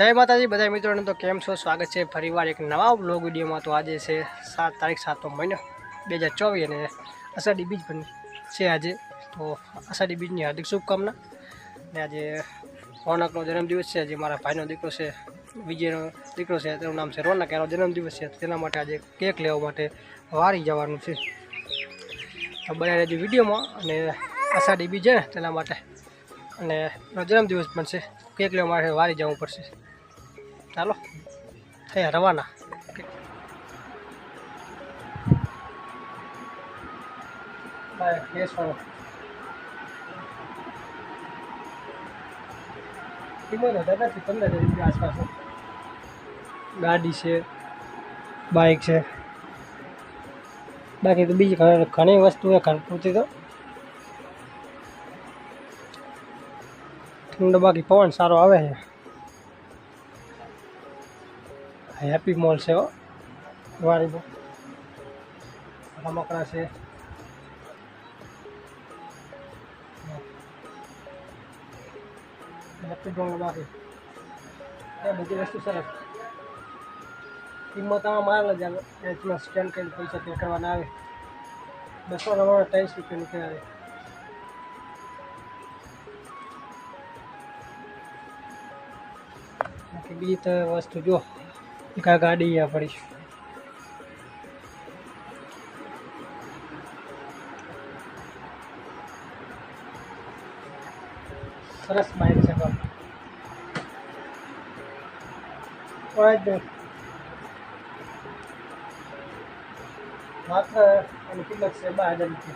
જય માતાજી બધા મિત્રોને તો કેમ છો સ્વાગત છે ફરીવાર એક નવા બ્લોગ વિડીયોમાં તો આજે છે સાત તારીખ સાતમો મહિનો બે હજાર ચોવીસ અને અષાઢી બીજ પણ છે આજે તો અષાઢી બીજની હાર્દિક શુભકામના ને આજે રોનકનો જન્મદિવસ છે આજે મારા ભાઈનો દીકરો છે વિજયનો દીકરો છે તેનું નામ છે રોનક એનો જન્મદિવસ છે તેના માટે આજે કેક લેવા માટે વારી જવાનું છે તો બનાવી રહેજો વિડીયોમાં અને અષાઢી બીજ છે તેના માટે અને જન્મદિવસ પણ છે કેક લેવા માટે વારી જવું પડશે ખાય રવાના બાય કેસમાં 30000 રૂપિયા થી 15000 આસપાસ છે ગાડી છે બાઇક છે બાકી તો બીજી ઘરે ઘણી વસ્તુઓ ખરીદતી તો ઠંડા બાકી પવન સારો આવે છે હેપી મોલ છે હો વારીનો રમકડા છે હેપી ડોંગ બાકી એ બધી વસ્તુ સરસ કિંમત આમાં માલ જ આવે એચમાં સ્કેન કરીને પૈસા તે કરવાના આવે બસો રમકડા ત્રીસ રૂપિયાની કરાવે બીજી તો વસ્તુ જો એક આ ગાડી આ પડી સરસ માહિતી છે પણ માત્ર એની કિંમત છે બાર હજાર રૂપિયા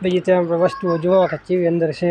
બીજી ત્યાં વસ્તુઓ જોવા કે અંદર છે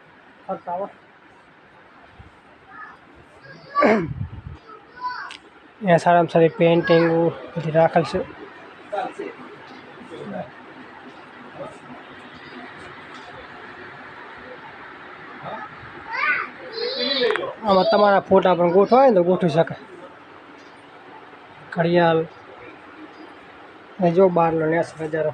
ખર્ચાવો અહીંયા સારામાં સારી પેઇન્ટિંગ બધી રાખેલ છે આમાં તમારા ફોટા પણ ગોઠવાય ને તો ગોઠવી શકે ઘડિયાળ જો બહારનો નેસ નજારો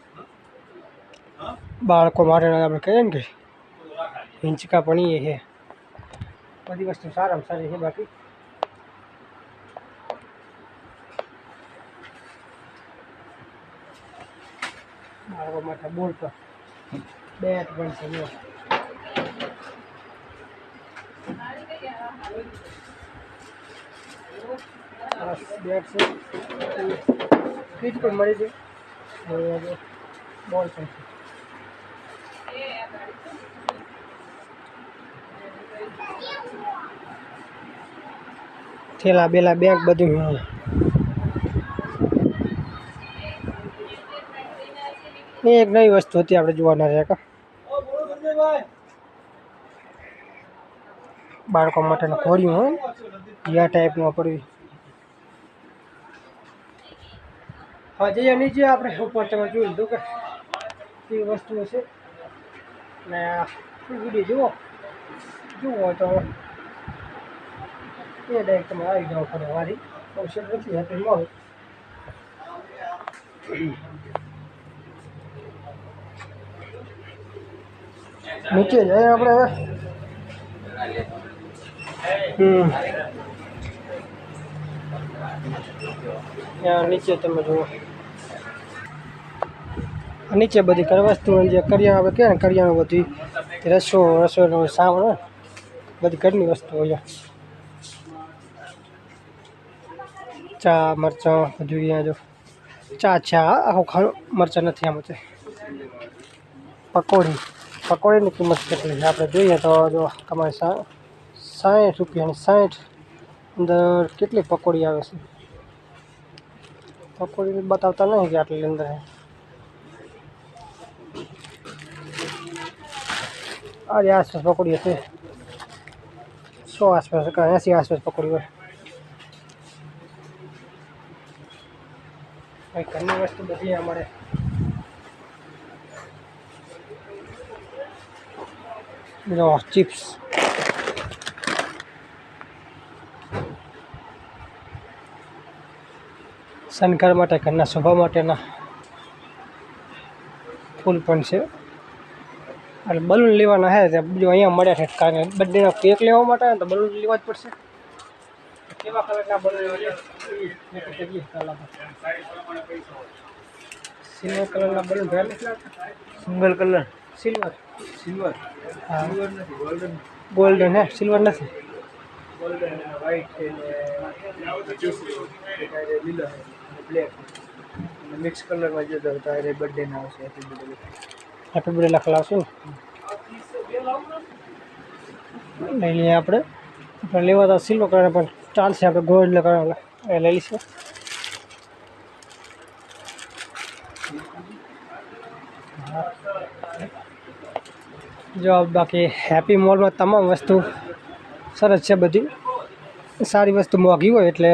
બાળકો માટેના આપણે કહીએ ને કે હિંચકા પણ એ છે બધી વસ્તુ સારામાં સારી છે બાકી બાળકો માટે બોલ પર બેટ પણ છે બેટ છે કીટ પણ મળી છે બોલ પણ છે થેલા બેલા બેગ બધું હું એક નવી વસ્તુ હતી આપણે જોવાના રહ્યા છે બાળકો માટેનું ખોર્યું હોય યા ટાઈપનું પડવી હજી એની જે આપણે ઉપર તમે જોઈ લીધું કે એ વસ્તુ છે ને વિડીયો જુઓ જુઓ તો એ દેખ તમા આ જો આ ઓપરે વારી ઓ શેડર છે એ પે મોહ નીચે આ આપણે હવે એ નીચે તમે જુઓ આ નીચે બધી ઘર વસ્તુઓ અને ક્રિયા હવે કે ક્રિયાઓ બધી ત્રસો ત્રસો નો સામનો બધી કરવાની વસ્તુ હોય છે चा मरच हजू जो चा अच्छा आखो खा मरच नहीं आम से पकौड़ी पकौड़ी की किमत के आप जो है तो जो कमाई सा साठ रुपया साठ अंदर के पकौड़ी आए पकौड़ी बताता नहीं कि आटली अंदर है अरे आसपास पकौड़ी थे सौ आसपास ऐसी आसपास पकौड़ी અઈ કને વસ્તુ બધી આમાડે બીજો ચિપ્સ સંકાર માટે કને સભા માટે ના ફૂલ પણ છે અને બલૂન લેવાના છે જો અહીંયા મળ્યા થા કે બડેનો કેક લેવા માટે તો બલૂન લેવા જ પડશે કેવા કલર ના બનેયો છે 3000 રૂપિયા માં પૈસો છે સિનો કલર ના બને છે સુંગલ કલર silva silver આ આર્ગર નથી ગોલ્ડન ગોલ્ડન હે silva નથી ગોલ્ડન હે white છે ને આવું તો જોશી હોય કે રેડી લીલા છે અને black અને mix કલર માં જે જરૂર થાય રે બર્થડે ના છે હા પેબ્રેલા કલાસો આ 30 લેવા ઓર નહી લેઈએ આપણે આપણે લેવાતા છેલો કળા પર स्टार्स यहाँ पे गोल्ड लगा वाला एल एल सी जो आप बाकी हैप्पी मॉल में तमाम वस्तु सरस अच्छे बधी सारी वस्तु मोगी हुई एट्ले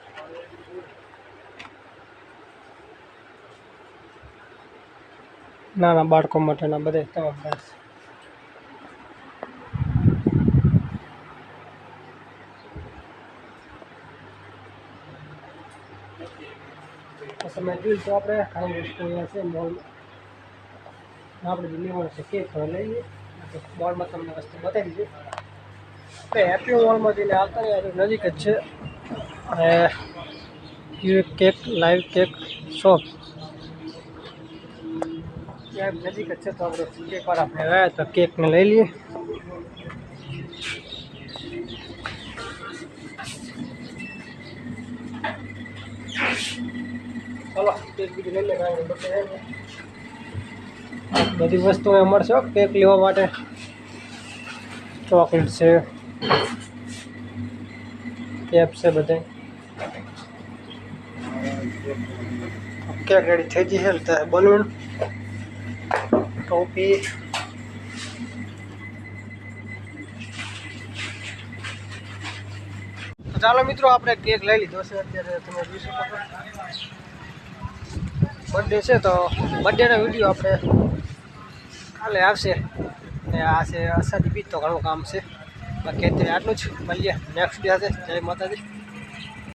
નાના બાળકો માટેના બધે તમામ બ્રાન્ડ તમે જોઈ તો આપણે ખાલી વસ્તુ અહીંયા છે મોલ આપણે દિલ્હીમાં શકીએ તો લઈએ મોલમાં તમને વસ્તુ બતાવી દઈએ આપણે હેપી મોલમાં જઈને આવતા ને નજીક જ છે અને કેક લાઈવ કેક શોપ क्या मैजिक अच्छा था केक और आपने लाया तो केक में ले लिए चलो કેક બીજું લઈ લેવાય બધી વસ્તુઓ મળશે કેક લેવા માટે ચોકલેટ છે કેપ છે બધે કેક રેડી થઈ ગઈ છે બલૂન topi. ચાલો મિત્રો આપણે કેક લઈ લીધો છે અત્યારે તમે જોઈ શકો બર્થડે છે તો બર્થડેનો વિડીયો આપણે કાલે આવશે ને આ છે અસાદી બીજ તો ઘણું કામ છે બાકી અત્યારે આટલું જ મળીએ નેક્સ્ટ ડે હશે જય માતાજી